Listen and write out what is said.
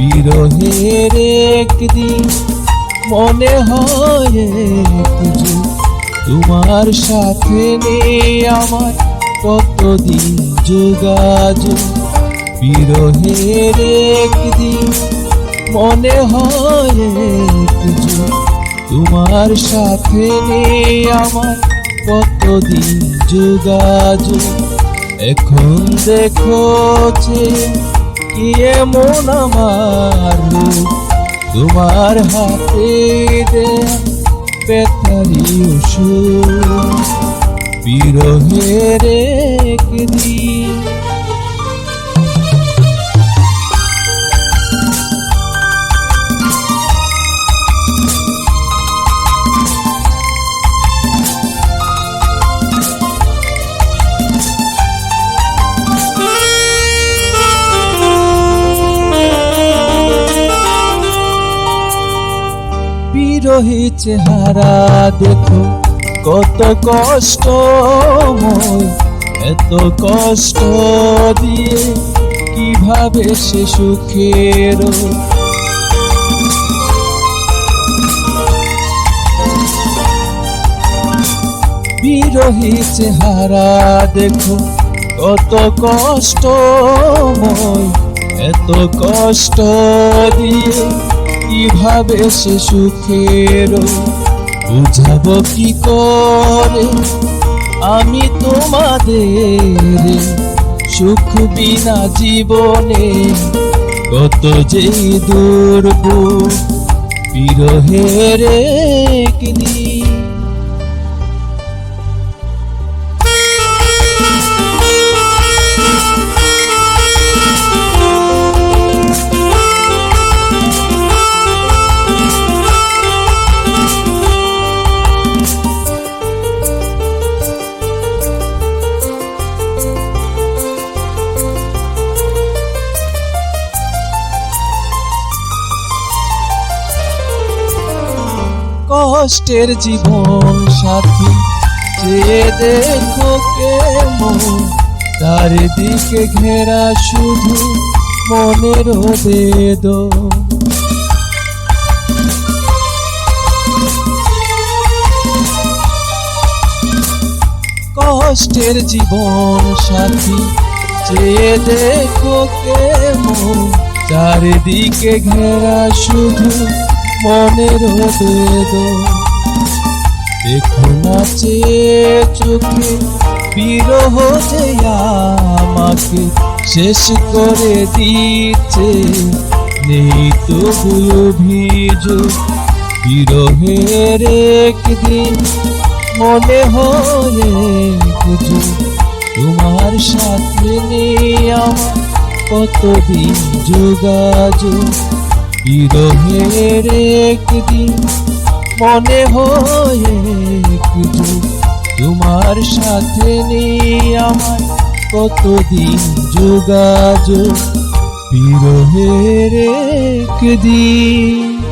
বিরহের একদিন মনে হয় তোমার সাথে নেই আমার কতদিন যোগাযোগ। বিরহের একদিন মনে হয় তোমার সাথে নেই আমার কতদিন যোগাযোগ। এখন দেখো যে এমন আমার তোমার হাতে বেতারি ওষুধ। একদিন বিরহী চেহারা দেখো, কত কষ্টময় এত কষ্ট দিয়ে কীভাবে সে সুখের বিরহী চেহারা দেখো, কত কষ্টময় এত কষ্ট দিয়ে কীভাবে সে সুখের বুঝাব কি করে? আমি তোমাদের সুখ বিনা জীবনে কত যে দুর্গ বিরহের একদিন কষ্টের জীবন সাথী। যে দেখো কেমন দিকে ঘেরা শুধু মনের বেদন। কষ্টের জীবন সাথী, যে দেখো কেমন, চারিদিকে ঘেরা শুধু মনের নাচে চোখে বিরহ যে আমাকে শেষ করে দিচ্ছে। নেই তবু অভিযোগ, বিরহের একদিন মনে হয়ে বুঝো, তোমার সাথে নেই আমার কতদিন যোগাযোগ? বিরহের একদিন মনে হয়ে তোমার সাথে নেই আমার কতদিন যোগাযোগ। বিরহের একদিন